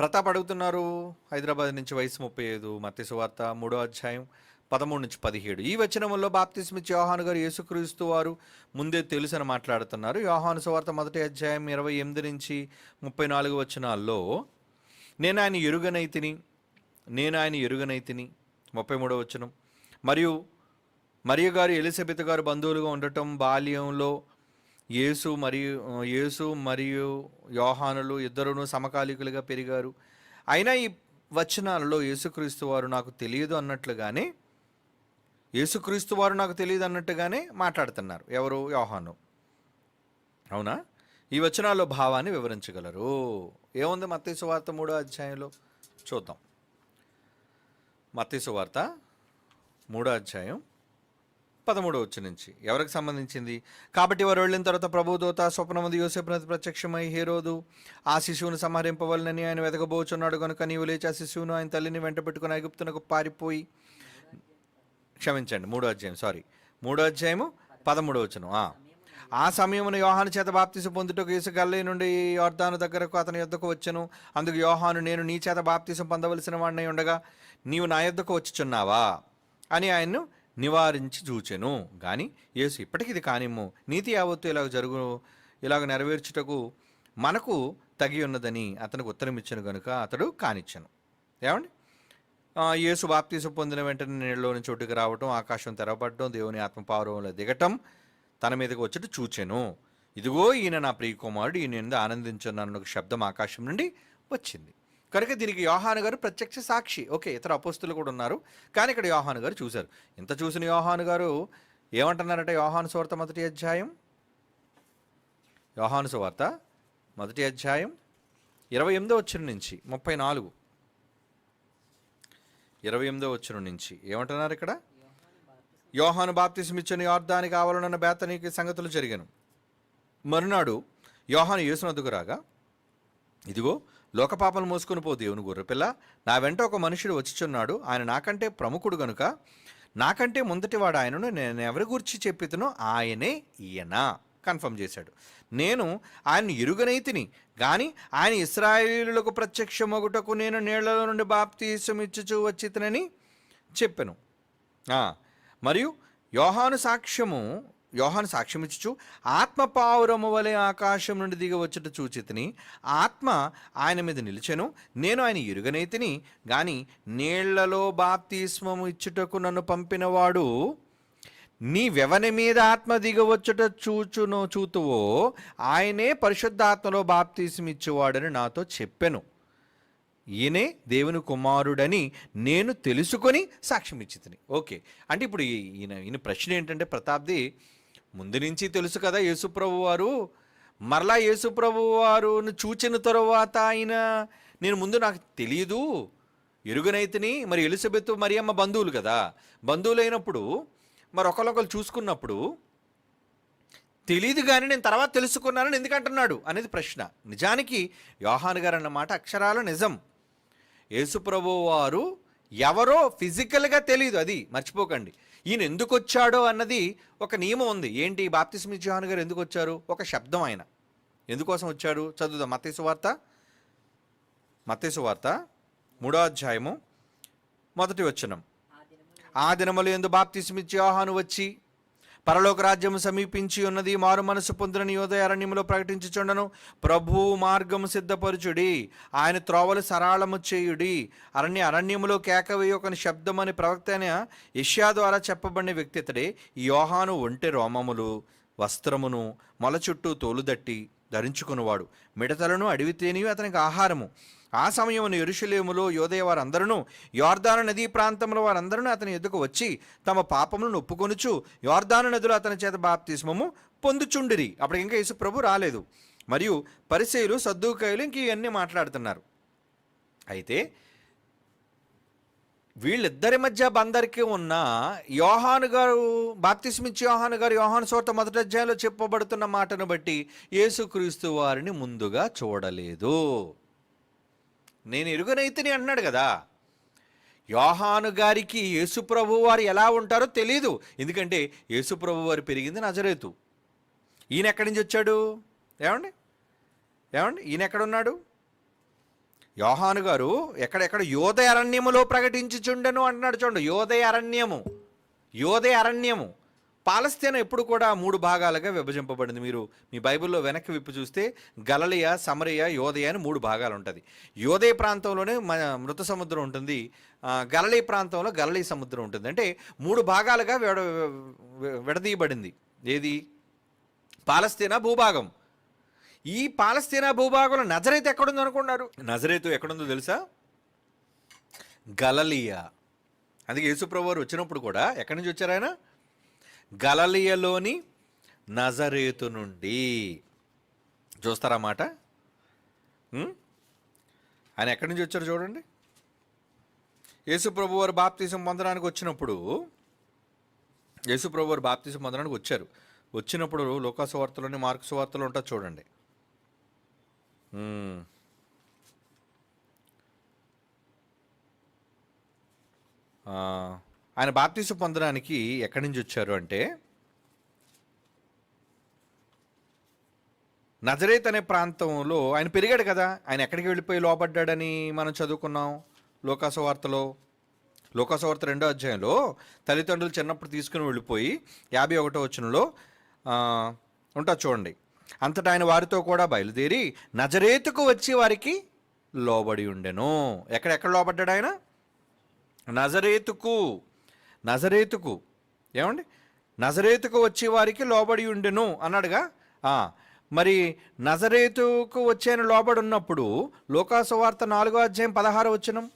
ప్రతాప్ అడుగుతున్నారు హైదరాబాద్ నుంచి వయసు ముప్పై ఐదు మత్తి సువార్త మూడో అధ్యాయం పదమూడు నుంచి పదిహేడు. ఈ వచనంలో బాప్తిస్మిచ్చి యోహాను గారు యేసుక్రీస్తు వారు ముందే తెలుసని మాట్లాడుతున్నారు. యోహాను సువార్త మొదటి అధ్యాయం ఇరవై ఎనిమిది నుంచి ముప్పై నాలుగు వచనాల్లో నేను ఆయన ఎరుగనైతిని నేను ఆయన ఎరుగనైతిని ముప్పై మూడో వచనం మరియు మరియు గారు ఎలిజబెత్ గారు బంధువులుగా ఉండటం బాల్యంలో యేసు మరియు యేసు మరియు యోహానులు ఇద్దరును సమకాలికులుగా పెరిగారు. అయినా ఈ వచనాలలో యేసుక్రీస్తు వారు నాకు తెలియదు అన్నట్లుగానే యేసుక్రీస్తు వారు నాకు తెలియదు అన్నట్టుగానే మాట్లాడుతున్నారు. ఎవరు? యోహాను. అవునా? ఈ వచనాల్లో భావాన్ని వివరించగలరు. ఏముంది మత్తయి వార్త మూడో అధ్యాయంలో? చూద్దాం. మత్తయి వార్త మూడో అధ్యాయం పదమూడో వచ్చి నుంచి. ఎవరికి సంబంధించింది? కాబట్టి వారు వెళ్ళిన తర్వాత ప్రభుదూత స్వప్నమంది యోసేపునది ప్రత్యక్షమై హేరోదు ఆ శిశువును సంహరింపవలనని ఆయన వెతకబోచున్నాడు. కనుక నీవు లేచి ఆ శిశువును ఆయన తల్లిని వెంట పెట్టుకుని ఐగుప్తునకు పారిపోయి క్షమించండి మూడో అధ్యాయం సారీ మూడో అధ్యాయము పదమూడో వచ్చును ఆ. సమయమున యోహాను చేత బాప్తిసి పొందుటకు ఇసు గల్లీ నుండి యోర్ధాను దగ్గరకు అతని యొద్దకు వచ్చను. అందుకు యోహాను నేను నీ చేత బాప్తిసం పొందవలసిన వాడినై ఉండగా నీవు నా యొద్దకు వచ్చుచున్నావా? అని ఆయన్ను నివారించి చూచెను. గాని యేసు ఇప్పటికి ఇది కానిమ్ము. నీతి యావత్తు ఇలాగ జరుగు ఇలాగ నెరవేర్చుటకు మనకు తగి ఉన్నదని అతనికి ఉత్తరం ఇచ్చాను కనుక అతడు కానిచ్చాను. ఏమండి? యేసు బాప్తీసం పొందిన వెంటనే నీళ్ళలోని చోటుకి రావటం ఆకాశం తెరవబడటం దేవుని ఆత్మపావురంలో దిగటం తన మీదకి వచ్చేట్టు చూచెను. ఇదిగో ఈయన నా ప్రియ కుమారుడు ఈయన ఎందు ఆనందించున్నాను ఒక శబ్దం ఆకాశం నుండి వచ్చింది. కనుక దీనికి యోహాను గారు ప్రత్యక్ష సాక్షి. ఓకే ఇతర అపోస్తులు కూడా ఉన్నారు. కానీ ఇక్కడ యోహాను గారు చూశారు. ఇంత చూసిన యోహాను గారు ఏమంటున్నారంటే యోహాను సువార్త మొదటి అధ్యాయం? యోహాను సువార్త మొదటి అధ్యాయం ఇరవై ఎనిమిదో వచ్చిన నుంచి ముప్పై నాలుగు. ఇరవై ఎనిమిదో వచ్చిన నుంచి ఏమంటున్నారు ఇక్కడ? యోహాను బాప్తిసమిచ్చని యోర్దానికి కావాలనున్న బేతనికి సంగతులు జరిగాను. మరునాడు యోహాను యేసునద్దుకు రాగా ఇదిగో లోకపాపలు మోసుకుని పో దేవుని గొర్రెపిల్ల నా వెంట ఒక మనుషుడు వచ్చిచున్నాడు. ఆయన నాకంటే ప్రముఖుడు గనుక. నాకంటే ముందటివాడు ఆయనను నేను ఎవరి గురించి చెప్పితనో ఆయనే ఈయన కన్ఫర్మ్ చేశాడు. నేను ఆయన ఇరుగనైతిని. కానీ ఆయన ఇస్రాయేలులకు ప్రత్యక్షమొగుటకు నేను నీళ్ళలో నుండి బాప్తీసం ఇచ్చుచూ వచ్చితనని చెప్పాను. మరియు యోహాను సాక్ష్యము యోహాను సాక్ష్యమిచ్చు ఆత్మ పావురము వలె ఆకాశం నుండి దిగి వచ్చుట చూచితిని ఆత్మ ఆయన మీద నిలిచెను నేను ఆయన ఎరుగనైతిని గాని నీళ్ళలో బాప్తిస్మము ఇచ్చుటకు నన్ను పంపినవాడు నీ వెవని మీద ఆత్మ దిగవచ్చుట చూచునో చూతువో ఆయనే పరిశుద్ధాత్మలో బాప్తీసమిచ్చేవాడని నాతో చెప్పెను. ఈయనే దేవుని కుమారుడని నేను తెలుసుకొని సాక్ష్యం ఇచ్చితిని ఓకే. అంటే ఇప్పుడు ఈ- ఈయన ఈయన ప్రశ్న ఏంటంటే ప్రతాప్ది ముందు నుంచి తెలుసు కదా యేసుప్రభు వారు మరలా యేసుప్రభు వారును చూచిన తరువాత ఆయన నేను ముందు నాకు తెలియదు ఎరుగనైతిని మరి ఎలిజబెత్ మరియమ్మ బంధువులు కదా. బంధువులైనప్పుడు మరి ఒకరికొకరు చూసుకున్నప్పుడు తెలియదు కానీ నేను తర్వాత తెలుసుకున్నానని ఎందుకంటున్నాడు అనేది ప్రశ్న. నిజానికి యోహాన్ గారు అన్నమాట అక్షరాల నిజం. యేసుప్రభు వారు ఎవరో ఫిజికల్గా తెలియదు అది. మర్చిపోకండి. ఈయన ఎందుకు వచ్చాడో అన్నది ఒక నియమం ఉంది. ఏంటి? బాప్తిస్మి జాన్ గారు ఎందుకు వచ్చారు ఒక శబ్దం ఆయన. ఎందుకోసం వచ్చాడు? చదువుదాం. మతేసు వార్త. మతేసు వార్త. మూడో అధ్యాయము. మొదటి వచ్చనం ఆ దినములు ఎందు బాప్తిస్మి యోహాను వచ్చి పరలోక రాజ్యము సమీపించి ఉన్నది మారు మనసు పొందిన యోదయ అరణ్యములో ప్రకటించుచుండను ప్రభు మార్గము సిద్ధపరచుడి ఆయన త్రోవలు సరాళము చేయుడి. అరణ్య అరణ్యములో కేకవేయ ఒక శబ్దమని ప్రవక్త అయిన యష్యా ద్వారా చెప్పబడిన వ్యక్తి ఇతడే ఈ యోహాను ఒంటె రోమములు. వస్త్రమును మొల చుట్టూ తోలుదట్టి ధరించుకున్నవాడు మిడతలను అడివితేనివి అతనికి ఆహారము. ఆ సమయమున ఎరుషలేములో యోదయ వారందరూ యోర్దాను నదీ ప్రాంతంలో వారందరూ అతని ఎదుకు వచ్చి తమ పాపములను ఒప్పుకొనుచు యోర్దాను నదులు అతని చేత బాప్తిస్మము పొందుచుండిరి. అప్పుడు ఇంకా యేసు ప్రభు రాలేదు. మరియు పరిచయులు సద్దుకాయలు ఇంక ఇవన్నీ మాట్లాడుతున్నారు. అయితే వీళ్ళిద్దరి మధ్య బందరికి ఉన్న యోహాను గారు బాప్తిస్మిచ్చి యోహాను గారు యోహాను సోట మొదటి అధ్యాయంలో చెప్పబడుతున్న మాటను బట్టి యేసుక్రీస్తు వారిని ముందుగా చూడలేదు. నేను ఎరుగనైతిని అన్నాడు కదా. యోహాను గారికి యేసుప్రభు వారు ఎలా ఉంటారో తెలియదు ఎందుకంటే యేసుప్రభు వారు పెరిగింది నజరేతు. ఈయన ఎక్కడి నుంచి వచ్చాడు? ఏమండి? ఏమండి? ఈయన ఎక్కడున్నాడు? యోహాను గారు ఎక్కడెక్కడ? యోదయ అరణ్యములో ప్రకటించుచుండెను అంటున్నాడు చూడండి. యోదయ అరణ్యము. యోదయ అరణ్యము. పాలస్తీనా ఎప్పుడు కూడా మూడు భాగాలుగా విభజింపబడింది. మీరు మీ బైబిల్లో వెనక్కి విప్పి చూస్తే గలలియ సమరయ యోదయ అని మూడు భాగాలు ఉంటుంది యోదయ ప్రాంతంలోనే మన మృత సముద్రం ఉంటుంది. గలలీ ప్రాంతంలో గలలీ సముద్రం ఉంటుంది. అంటే మూడు భాగాలుగా విడ విడదీయబడింది. ఏది? పాలస్తీనా భూభాగం. ఈ పాలస్తీనా భూభాగంలో నజరేత్ ఎక్కడుంది అనుకున్నారు? నజరేతు ఎక్కడుందో తెలుసా? గలలియా. అందుకే యేసుప్రభు వారు వచ్చినప్పుడు కూడా ఎక్కడి నుంచి వచ్చారు ఆయన? గలలియలోని నజరేతు నుండి. చూస్తారా మాట? ఆయన ఎక్కడి నుంచి వచ్చారు చూడండి. యేసుప్రభు వారు బాప్తీసం పొందడానికి వచ్చినప్పుడు యేసుప్రభు వారు బాప్తీసం పొందడానికి వచ్చారు. వచ్చినప్పుడు లోకాసు వార్తలోని మార్క్స్ వార్తలు ఉంటుంది చూడండి. ఆ, ఆయన బాప్తీసు పొందడానికి ఎక్కడి నుంచి వచ్చారు అంటే నజరేత్ అనే ప్రాంతంలో ఆయన పెరిగాడు కదా. ఆయన ఎక్కడికి వెళ్ళిపోయి లోపడ్డాడని మనం చదువుకున్నాం లోకాసవార్తలో వార్తలో. వార్త రెండో అధ్యాయంలో తల్లిదండ్రులు చిన్నప్పుడు తీసుకుని వెళ్ళిపోయి యాభై ఒకటో వచనంలో ఉంటా చూడండి. అంతటా ఆయన వారితో కూడా బయలుదేరి నజరేతుకు వచ్చి వారికి లోబడి ఉండెను. ఎక్కడెక్కడ లోబడ్డాడు ఆయన? నజరేతుకు. నజరేతుకు. ఏమండి? నజరేతుకు వచ్చే వారికి లోబడి ఉండెను అన్నాడుగా? మరి నజరేతుకు వచ్చేను లోబడి ఉన్నప్పుడు లోకాసువార్త నాలుగో అధ్యాయం పదహారు వచ్చినం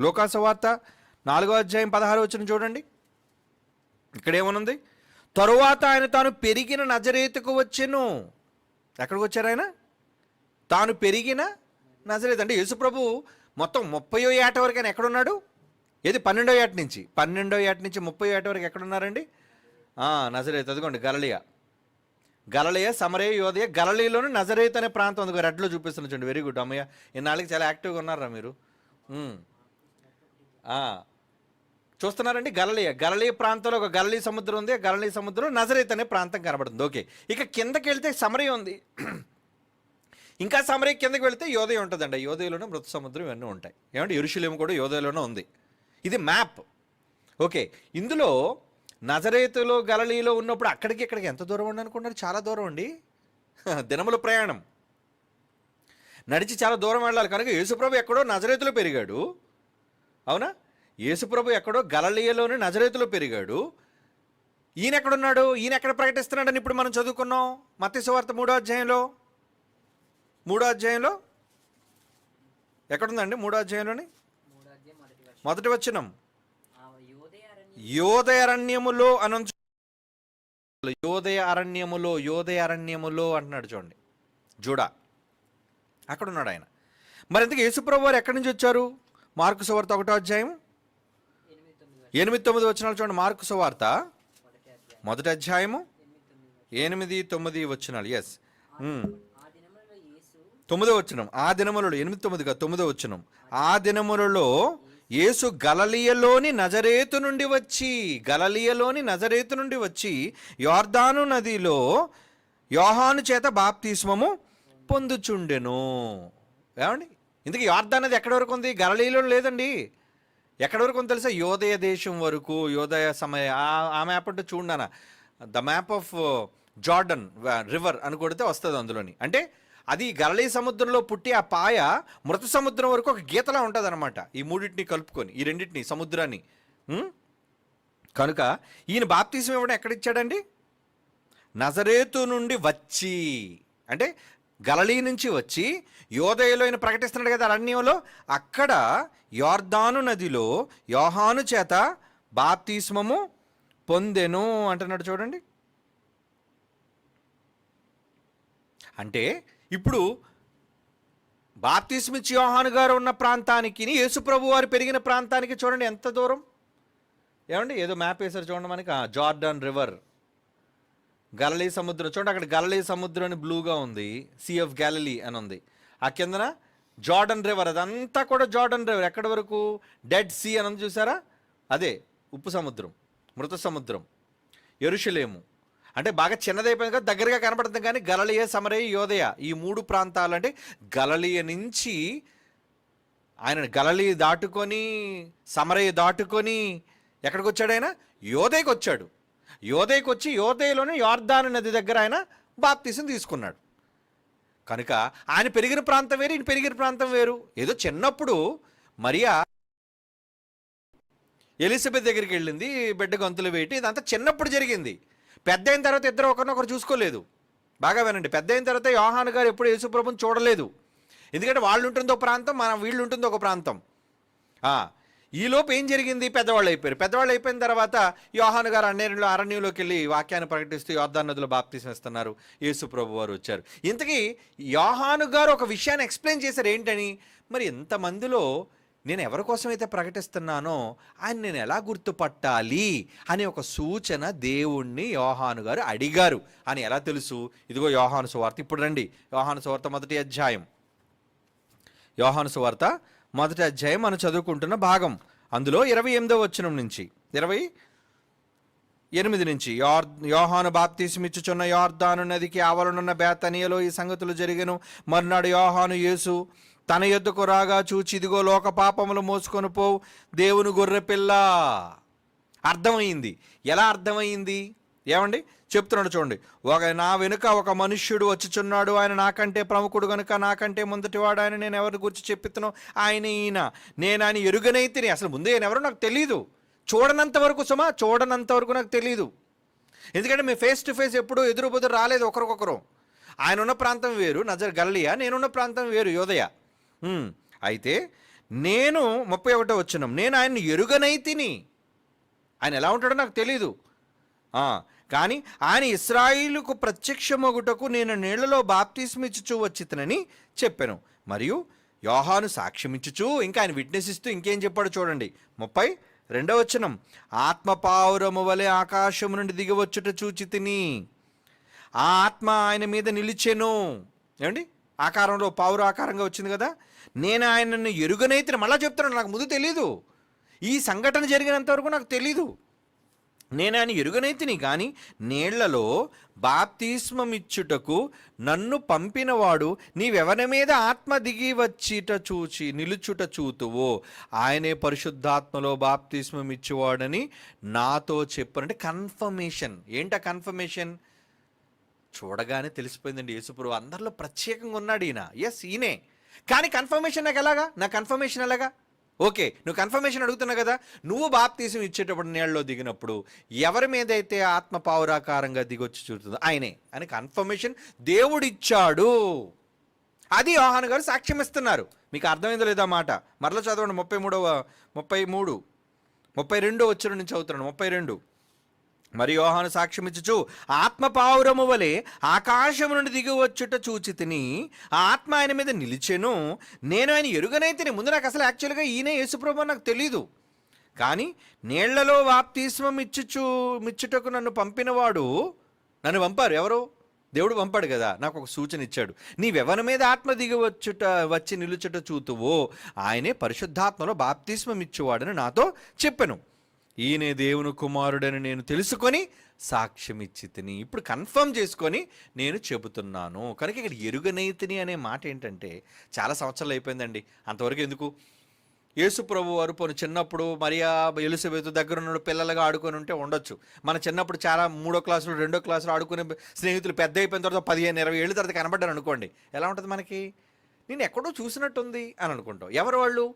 లోకాసువార్త నాలుగో అధ్యాయం పదహారు వచ్చిన చూడండి. ఇక్కడ ఏమనుంది తరువాత ఆయన తాను పెరిగిన నజరేతుకు వచ్చెను. ఎక్కడికి వచ్చారు ఆయన? తాను పెరిగిన నజరేత్. అంటే యేసుప్రభు మొత్తం ముప్పయో ఏట వరకు ఆయన ఎక్కడున్నాడు? ఏది పన్నెండో ఏట నుంచి? పన్నెండో ఏట నుంచి ముప్పై ఏట వరకు ఎక్కడున్నారండి? నజరేత్. అదిగోండి గలలియా. గలలియ సమరయ యోదయ గలలీలోని నజరేత్ అనే ప్రాంతం ఉంది. రెడ్లో చూపిస్తున్నా చూడండి. వెరీ గుడ్ అమ్మయ్య. ఇన్నాళ్ళకి చాలా యాక్టివ్గా ఉన్నారా మీరు? చూస్తున్నారండి గలలియ. గలలియ ప్రాంతంలో ఒక గలలీ సముద్రం ఉంది. గలలి గలలీ సముద్రం నజరేత్ అనే ప్రాంతం కనబడుతుంది. ఓకే. ఇక కిందకి వెళ్తే సమరయ ఉంది. ఇంకా సమరయ కిందకి వెళ్తే యోదయ ఉంటుందండి. ఆ యోదయలోనే మృత సముద్రం ఇవన్నీ ఉంటాయి. ఏమంటే ఎరుషులేము కూడా యోదయలోనే ఉంది. ఇది మ్యాప్. ఓకే ఇందులో నజరేతులో గలలీలో ఉన్నప్పుడు అక్కడికి ఇక్కడికి ఎంత దూరం ఉండి అనుకున్నారు చాలా దూరం అండి. దినముల ప్రయాణం. నడిచి చాలా దూరం వెళ్ళాలి. కనుక యేసుప్రభు ఎక్కడో నజరేతులో పెరిగాడు. అవునా? యేసుప్రభు ఎక్కడో గలలీయలోని నజరేతులో పెరిగాడు. ఈయన ఎక్కడున్నాడు? ఈయన ఎక్కడ ప్రకటిస్తున్నాడని ఇప్పుడు మనం చదువుకున్నాం. మత్స్యవార్త మూడో అధ్యాయంలో. మూడో అధ్యాయంలో? ఎక్కడుందండి మూడో అధ్యాయంలోని? మొదటి ఆ యోదయ అరణ్యం యోదయ అరణ్యములో అనంచు యోదయ అరణ్యములో యోదయ అరణ్యములో అంటున్నాడు చూడండి. జూడా. అక్కడ ఉన్నాడు ఆయన. మరి ఇంతకు యేసుప్రభు వారు ఎక్కడి నుంచి వచ్చారు? మార్కు సువార్త ఒకటో అధ్యాయం. ఎనిమిది తొమ్మిది వచ్చినాలు చూడండి. మార్కు సువార్త. మొదటి అధ్యాయం. మొదటి అధ్యాయము. ఎనిమిది తొమ్మిది వచ్చినాలు ఎస్ యేసు తొమ్మిదో వచ్చినం ఆ దినములలో ఎనిమిది తొమ్మిదిగా తొమ్మిదో వచ్చినం ఆ దినములలో యేసు గలలియలోని నజరేతు నుండి వచ్చి గలలియలోని నజరేతు నుండి వచ్చి యోర్దాను నదిలో యోహాను చేత బాప్తిస్మము పొందుచుండెను. ఏమండి? ఇందుకు యోర్దాన్ నది ఎక్కడి వరకు ఉంది? గలలీలో లేదండి. ఎక్కడి వరకు ఉంది తెలుసా? యోదయ దేశం వరకు యోదయ సమయ ఆ మ్యాప్ అంటే చూడనా the map of Jordan river అని కొడితే వస్తుంది అందులోని. అంటే అది గలలీ సముద్రంలో పుట్టి ఆ పాయ మృత సముద్రం వరకు ఒక గీతలా ఉంటుంది అనమాట ఈ మూడింటిని కలుపుకొని ఈ రెండింటిని సముద్రాన్ని. కనుక ఈయన బాప్తీసం ఇవ్వడం ఎక్కడిచ్చాడండి? నజరేతు నుండి వచ్చి అంటే గలలీ నుంచి వచ్చి యోదయలో ఆయన ప్రకటిస్తున్నాడు కదా అరణ్యంలో అక్కడ యోర్దాను నదిలో యోహాను చేత బాప్తీస్మము పొందెను అంటున్నాడు చూడండి. అంటే ఇప్పుడు బాప్తిస్మిచ్చి యోహాను గారు ఉన్న ప్రాంతానికి యేసుప్రభు వారు పెరిగిన ప్రాంతానికి చూడండి ఎంత దూరం? ఏమండి? ఏదో మ్యాప్ వేశారు చూడండి మనకి. Jordan river. గలలీ సముద్రం. చూడండి అక్కడ గలలీ సముద్రం అని బ్లూగా ఉంది. సీ ఆఫ్ గ్యాలలీ అని ఉంది. ఆ కిందన జార్డన్ రివర్. అదంతా కూడా జార్డన్ రివర్. ఎక్కడి వరకు? డెడ్ సీ అని చూసారా? అదే ఉప్పు సముద్రం మృత సముద్రం ఎరుషలేము. అంటే బాగా చిన్నదైపోయింది కదా దగ్గరగా కనబడుతుంది కానీ గలలియ సమరయ యోదయ ఈ మూడు ప్రాంతాలు అంటే గలలియ నుంచి ఆయన గలలి దాటుకొని సమరయ్య దాటుకొని ఎక్కడికి వచ్చాడు ఆయన? యోదయకి వచ్చాడు యోదయకి వచ్చి యోదయలోనే యార్దాను నది దగ్గర ఆయన బాప్తీసం తీసుకున్నాడు. కనుక ఆయన పెరిగిన ప్రాంతం వేరు ఈయన పెరిగిన ప్రాంతం వేరు. ఏదో చిన్నప్పుడు మరియా ఎలిజబెత్ దగ్గరికి వెళ్ళింది బిడ్డ గొంతులు వేటి. ఇదంతా చిన్నప్పుడు జరిగింది. పెద్ద అయిన తర్వాత ఇద్దరు ఒకరినొకరు చూసుకోలేదు. బాగా వినండి. పెద్ద అయిన తర్వాత యోహాన్ గారు ఎప్పుడు యేసుప్రభుని చూడలేదు. ఎందుకంటే వాళ్ళు ఉంటుందో ప్రాంతం మన వీళ్ళు ఉంటుంది ఒక ప్రాంతం. ఈలోపు ఏం జరిగింది? పెద్దవాళ్ళు అయిపోయారు. పెద్దవాళ్ళు అయిపోయిన తర్వాత యోహాను గారు అరణ్యంలో అరణ్యంలోకి వెళ్ళి వాక్యాన్ని ప్రకటిస్తూ యోర్దాన్ నదిలో బాప్తీసం ఇస్తున్నారు. యేసు ప్రభు వారు వచ్చారు. ఇంతకీ యోహాను గారు ఒక విషయాన్ని ఎక్స్ప్లెయిన్ చేశారు. ఏంటని? మరి ఇంతమందిలో నేను ఎవరి కోసమైతే ప్రకటిస్తున్నానో ఆయన నేను ఎలా గుర్తుపట్టాలి అనే ఒక సూచన దేవుణ్ణి యోహాను గారు అడిగారు. అని ఎలా తెలుసు? ఇదిగో యోహాను సువార్త. ఇప్పుడు రండి. యోహాను సువార్త మొదటి అధ్యాయం. యోహాను సువార్త మొదటి అధ్యాయం మనం చదువుకుంటున్న భాగం. అందులో ఇరవై ఎనిమిదో వచనం నుంచి ఇరవై ఎనిమిది నుంచి యోర్ యోహాను బాప్తీసుమిచ్చుచున్న యోర్ధాను నదికి ఆవరణున్న బేతనియలో ఈ సంగతులు జరిగను. మర్నాడు యోహాను యేసు తన యొద్దకు రాగా చూచి ఇదిగో లోక పాపములు మోసుకొని పోవు. దేవుని గొర్రె పిల్ల. అర్థమైంది. ఎలా అర్థమైంది? ఏమండి? చెప్తున్నాడు చూడండి. ఒక నా వెనుక ఒక మనుష్యుడు వచ్చుచున్నాడు. ఆయన నాకంటే ప్రముఖుడు కనుక నాకంటే ముందటివాడు. ఆయన నేను ఎవరి గురించి చెప్పిస్తునో ఆయన ఈయన. నేను ఆయన ఎరుగనైతే అసలు ముందే ఆయన ఎవరో నాకు తెలియదు చూడనంత వరకు సుమా చూడనంత వరకు నాకు తెలియదు ఎందుకంటే మేము ఫేస్ టు ఫేస్ ఎప్పుడూ ఎదురు బుదురు రాలేదు ఒకరికొకరు. ఆయన ఉన్న ప్రాంతం వేరు నజర్ గల్లియా నేనున్న ప్రాంతం వేరు యోదయ. అయితే నేను ముప్పై ఒకటో వచ్చినాం. నేను ఆయన్ని ఎరుగనైతిని ఆయన ఎలా ఉంటాడో నాకు తెలీదు. కానీ ఆయన ఇస్రాయిలుకు ప్రత్యక్షమగుటకు నేను నీళ్ళలో బాప్తిస్మిచ్చుచూ వచ్చితనని చెప్పాను. మరియు యోహాను సాక్ష్యమిచ్చుచూ ఇంకా ఆయన విట్నెస్ ఇస్తూ ఇంకేం చెప్పాడు చూడండి. ముప్పై రెండవ వచనం ఆత్మపావురము వలె ఆకాశము నుండి దిగవచ్చుట చూచి తిని ఆ ఆత్మ ఆయన మీద నిలిచెను. ఏమండి? ఆకారంలో పావురు ఆకారంగా వచ్చింది కదా. నేను ఆయనను ఎరుగనైతే మళ్ళా చెప్తున్నాను నాకు ముందు తెలీదు. ఈ సంఘటన జరిగినంత వరకు నాకు తెలీదు. నేను ఆయన ఎరుగనైతిని కానీ నీళ్ళలో బాప్తిస్మమిచ్చుటకు నన్ను పంపినవాడు నీవెవరి మీద ఆత్మ దిగి వచ్చిట చూచి నిలుచుట చూతువో ఆయనే పరిశుద్ధాత్మలో బాప్తిస్మమిచ్చేవాడని నాతో చెప్పనంటే కన్ఫర్మేషన్ ఏంట కన్ఫర్మేషన్ చూడగానే తెలిసిపోయిందండి యేసుప్రభు. అందరిలో ప్రత్యేకంగా ఉన్నాడు ఈయన. ఎస్ ఈయనే. కానీ కన్ఫర్మేషన్ నాకు ఎలాగా? నా కన్ఫర్మేషన్ ఎలాగా? ఓకే నువ్వు కన్ఫర్మేషన్ అడుగుతున్నావు కదా? నువ్వు బాప్తీసం ఇచ్చేటప్పుడు నీళ్ళలో దిగినప్పుడు ఎవరి మీద అయితే ఆత్మ పావురాకారంగా దిగొచ్చి చూస్తుందో ఆయనే. అని కన్ఫర్మేషన్ దేవుడిచ్చాడు. అది యోహాను గారు సాక్ష్యం ఇస్తున్నారు. మీకు అర్థమైందో లేదా మాట? మరలా చదవండి ముప్పై మూడవ ముప్పై మూడు ముప్పై రెండో వచ్చిన నుంచి చదువుతున్నాడు ముప్పై రెండు. మరి యోహాను సాక్ష్యమిచ్చుచు ఆత్మ పావురము వలె ఆకాశము నుండి దిగి వచ్చుట చూచి తిని ఆ ఆత్మ ఆయన మీద నిలిచెను. నేను ఆయన ఎరుగనైతిని ముందు నాకు అసలు యాక్చువల్గా ఈయన యేసుప్రభు నాకు తెలీదు. కానీ నీళ్ళలో వాప్తీస్మం ఇచ్చుచు మిచ్చుటకు నన్ను పంపినవాడు నన్ను పంపారు. ఎవరు? దేవుడు పంపాడు కదా. నాకు ఒక సూచన ఇచ్చాడు. నీవెవరి మీద ఆత్మ దిగి వచ్చుట వచ్చి నిలుచుట చూతువో. ఆయనే పరిశుద్ధాత్మలో బాప్తిస్మం ఇచ్చేవాడని నాతో చెప్పాను. ఈయనే దేవుని కుమారుడని నేను తెలుసుకొని సాక్ష్యం ఇచ్చి తిని ఇప్పుడు కన్ఫర్మ్ చేసుకొని నేను చెబుతున్నాను. కనుక ఇక్కడ ఎరుగనైతిని అనే మాట ఏంటంటే చాలా సంవత్సరాలు అయిపోయిందండి. అంతవరకు ఎందుకు? యేసు ప్రభు వారు పోను చిన్నప్పుడు మరియా ఎలుసబెతు దగ్గర ఉన్న పిల్లలుగా ఆడుకొని ఉంటే ఉండొచ్చు. మన చిన్నప్పుడు చాలా మూడో క్లాసులు రెండో క్లాసులు ఆడుకునే స్నేహితులు పెద్ద అయిపోయిన తర్వాత పదిహేను ఇరవై ఏళ్ళ తర్వాత కనబడ్డారు అనుకోండి ఎలా ఉంటుంది మనకి? నేను ఎక్కడో చూసినట్టుంది అని అనుకుంటాం. ఎవరు వాళ్ళు?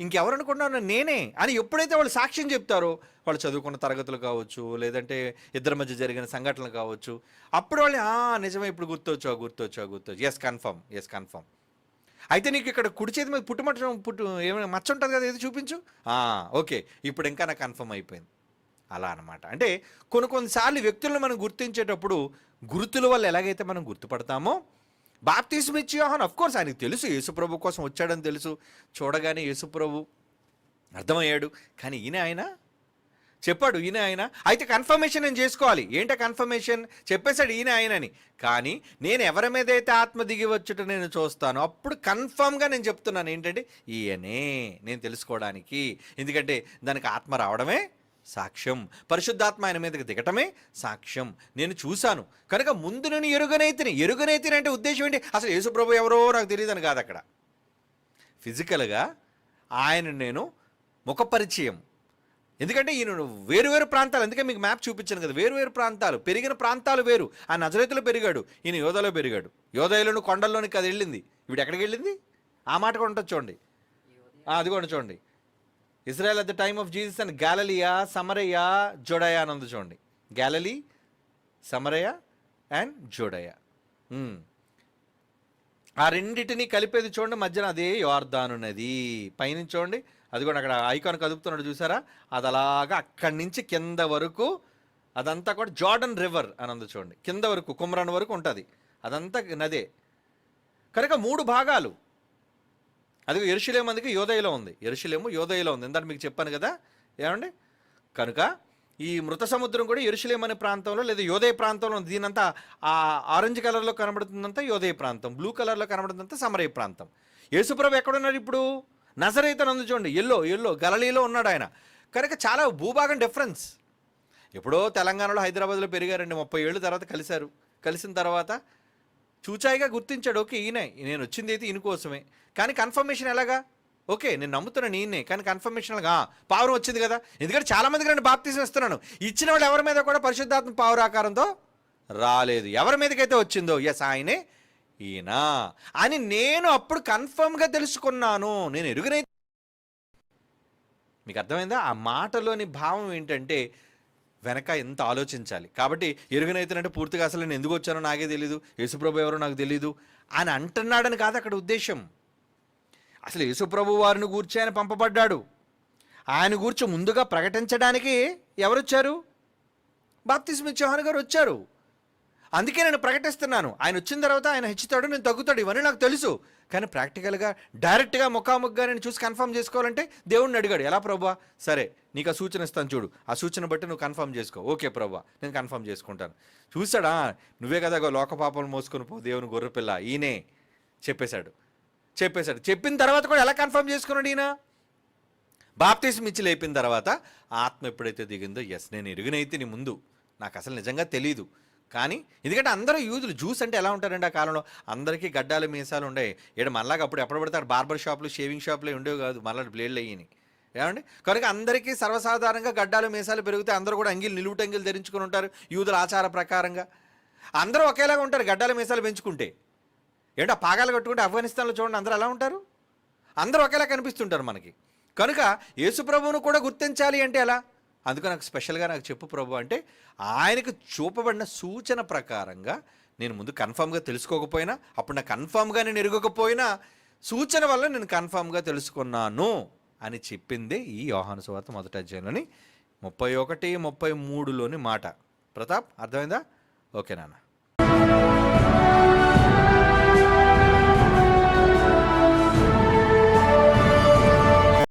ఇంకెవరు అనుకుంటున్నాను నేనే అని ఎప్పుడైతే వాళ్ళు సాక్ష్యం చెప్తారో వాళ్ళు చదువుకున్న తరగతులు కావచ్చు లేదంటే ఇద్దరి మధ్య జరిగిన సంఘటనలు కావచ్చు అప్పుడు వాళ్ళు నిజమే ఇప్పుడు గుర్తొచ్చా గుర్తొచ్చా గుర్తొచ్చు ఎస్ కన్ఫర్మ్ ఎస్ కన్ఫర్మ్ అయితే నీకు ఇక్కడ కుడి చేతి మీద పుట్టుమచ్చ పుట్టు ఏమైనా మచ్చ ఉంటుంది కదా ఏది చూపించు? ఓకే ఇప్పుడు ఇంకా నాకు కన్ఫర్మ్ అయిపోయింది. అలా అనమాట అంటే కొన్ని కొన్నిసార్లు వ్యక్తులను మనం గుర్తించేటప్పుడు గుర్తుల వల్ల ఎలాగైతే మనం గుర్తుపడతామో బాప్తిజం ఇచ్చి యోహాన్ అఫ్ కోర్స్ ఆయనకు తెలుసు యేసుప్రభు కోసం వచ్చాడని తెలుసు. చూడగానే యేసుప్రభు అర్థమయ్యాడు. కానీ ఈయన ఆయన? చెప్పాడు ఈయన ఆయన. అయితే కన్ఫర్మేషన్ నేను చేసుకోవాలి. ఏంటో కన్ఫర్మేషన్ చెప్పేశాడు ఈయన ఆయనని. కానీ నేను ఎవరి మీద అయితే ఆత్మ దిగి వచ్చుట నేను చూస్తాను అప్పుడు కన్ఫర్మ్గా నేను చెప్తున్నాను. ఏంటంటే ఈయనే నేను తెలుసుకోవడానికి. ఎందుకంటే దానికి ఆత్మ రావడమే సాక్ష్యం. పరిశుద్ధాత్మ ఆయన మీదకి దిగటమే సాక్ష్యం. నేను చూశాను. కనుక ముందు నేను ఎరుగనైతిని. ఎరుగనైతిని అంటే ఉద్దేశం ఏంటి? అసలు యేసుప్రభు ఎవరో నాకు తెలియదని కాదు అక్కడ. ఫిజికల్గా ఆయన నేను ముఖ పరిచయం ఎందుకంటే ఈయన వేరు వేరు ప్రాంతాలు. అందుకే మీకు మ్యాప్ చూపించాను కదా. వేరు వేరు ప్రాంతాలు. పెరిగిన ప్రాంతాలు వేరు. ఆ నజరేతులో పెరిగాడు. ఈయన యోధలో పెరిగాడు. యోధయలోను కొండల్లోనికి అది వెళ్ళింది ఇప్పుడు ఎక్కడికి వెళ్ళింది? ఆ మాట కూడా ఉంటుంది చూడండి. అది కూడా చూడండి. Israel at the time of Jesus and Galilee Samaria Judea అని ఉంది చూడండి. గ్యాలలీ సమరయ అండ్ జోడయ. ఆ రెండిటిని కలిపేది చూడండి మధ్యన అదే యోర్దాను నది. పైనుంచి చూడండి అది కూడా అక్కడ ఐకాన్ కదుపుతున్నాడు చూసారా? అది అలాగా అక్కడి నుంచి కింద వరకు అదంతా కూడా జార్డన్ రివర్ అని ఉంది చూడండి. కింద వరకు కుమ్రాన్ వరకు ఉంటుంది. అదంతా నదే. కనుక మూడు భాగాలు. అది ఎరుషులేము అందుకే యోదయలో ఉంది. ఎరుషులేము యోదయలో ఉంది. ఇందాక మీకు చెప్పాను కదా? ఏమండి? కనుక ఈ మృత సముద్రం కూడా ఎరుషులేం అనే ప్రాంతంలో లేదా యోదయ ప్రాంతంలో ఉంది. దీనంతా ఆ ఆరెంజ్ కలర్లో కనబడుతుందంతా యోదయ ప్రాంతం. బ్లూ కలర్లో కనబడుతుందంతా సమరయ ప్రాంతం. యేసుప్రభు ఎక్కడున్నారు ఇప్పుడు? నజరైతే నందు చూడండి. Yellow yellow. గలలీలో ఉన్నాడు ఆయన. కనుక చాలా భూభాగం డిఫరెన్స్ ఎప్పుడో తెలంగాణలో హైదరాబాద్లో పెరిగారండి. ముప్పై ఏళ్ళు తర్వాత కలిశారు. కలిసిన తర్వాత చూచాయిగా గుర్తించాడు. ఓకే ఈయనే. నేను వచ్చింది అయితే ఈయన కోసమే. కానీ కన్ఫర్మేషన్ ఎలాగా? ఓకే నేను నమ్ముతున్నాను ఈయనే కానీ కన్ఫర్మేషన్ పావురం వచ్చింది కదా. ఎందుకంటే చాలా మందికి నేను బాప్తీసం ఇస్తున్నాను. ఇచ్చిన వాళ్ళు ఎవరి మీద కూడా పరిశుద్ధాత్మ పావురాకారంతో రాలేదు. ఎవరి మీదకైతే వచ్చిందో? ఎస్ ఆయనే. ఈయన. అని నేను అప్పుడు కన్ఫర్మ్గా తెలుసుకున్నాను. నేను ఎరుగనై మీకు అర్థమైందా? ఆ మాటలోని భావం ఏంటంటే వెనక ఎంత ఆలోచించాలి? కాబట్టి ఎరుగనైతేనంటే పూర్తిగా అసలు నేను ఎందుకు వచ్చానో నాకే తెలీదు. యేసుప్రభు ఎవరో నాకు తెలీదు అని అంటున్నాడని కాదు అక్కడ ఉద్దేశం. అసలు యేసుప్రభు వారిని గూర్చి ఆయన పంపబడ్డాడు. ఆయన గూర్చి ముందుగా ప్రకటించడానికి ఎవరు వచ్చారు చౌహాన్ గారు వచ్చారు. అందుకే నేను ప్రకటిస్తున్నాను. ఆయన వచ్చిన తర్వాత ఆయన హెచ్చుతాడు నేను తగ్గుతాడు ఇవన్నీ నాకు తెలుసు. కానీ ప్రాక్టికల్గా డైరెక్ట్గా ముఖాముఖిగా నేను చూసి కన్ఫర్మ్ చేసుకోవాలంటే దేవుడిని అడిగాడు. ఎలా ప్రభా? సరే నీకు ఆ సూచన ఇస్తాను చూడు. ఆ సూచన బట్టి నువ్వు కన్ఫర్మ్ చేసుకో. ఓకే ప్రభా నేను కన్ఫర్మ్ చేసుకుంటాను. చూసాడా నువ్వే కదా లోకపాపం లోక మోసుకొని పో దేవుని గొర్రెపిల్ల ఈయనే చెప్పేశాడు. చెప్పేశాడు. చెప్పిన తర్వాత కూడా ఎలా కన్ఫర్మ్ చేసుకున్నాడు ఈయన? బాప్తీసం ఇచ్చి లేపిన తర్వాత ఆత్మ ఎప్పుడైతే దిగిందో ఎస్ నేను ఎరుగనైతే నీ ముందు. నాకు అసలు నిజంగా తెలియదు కానీ ఎందుకంటే అందరూ యూజులు జ్యూస్ అంటే ఎలా ఉంటారండి ఆ కాలంలో? అందరికీ గడ్డాలు మీసాలు ఉండే ఇక్కడ మళ్ళాగా అప్పుడు ఎప్పుడు పడతారు? బార్బర్ షాపులు షేవింగ్ షాపులు ఉండేవి కాదు. మళ్ళీ బ్లేడ్లు అయ్యి ఏమండి? కనుక అందరికీ సర్వసాధారణంగా గడ్డాలు మీసాలు పెరిగితే అందరూ కూడా అంగిలు నిలువుటంగిలు ధరించుకుని ఉంటారు యూదుల ఆచార ప్రకారంగా. అందరూ ఒకేలాగా ఉంటారు గడ్డాల మీసాలు పెంచుకుంటే. ఏంటో పాగాలు కట్టుకుంటే ఆఫ్ఘనిస్తాన్లో చూడండి అందరూ ఎలా ఉంటారు? అందరూ ఒకేలా కనిపిస్తుంటారు మనకి. కనుక యేసుప్రభువును కూడా గుర్తించాలి అంటే ఎలా? అందుకు నాకు స్పెషల్గా నాకు చెప్పు ప్రభు అంటే ఆయనకు చూపబడిన సూచన ప్రకారంగా నేను ముందు కన్ఫామ్గా తెలుసుకోకపోయినా అప్పుడు నాకు కన్ఫామ్గా నేను ఎరగకపోయినా సూచన వల్ల నేను కన్ఫామ్గా తెలుసుకున్నాను అని చెప్పిందే ఈ యోహాను సువార్త మొదటి అధ్యాయంలోని ముప్పై ఒకటి ముప్పై మూడులోని మాట. ప్రతాప్ అర్థమైందా? ఓకే నాన్న.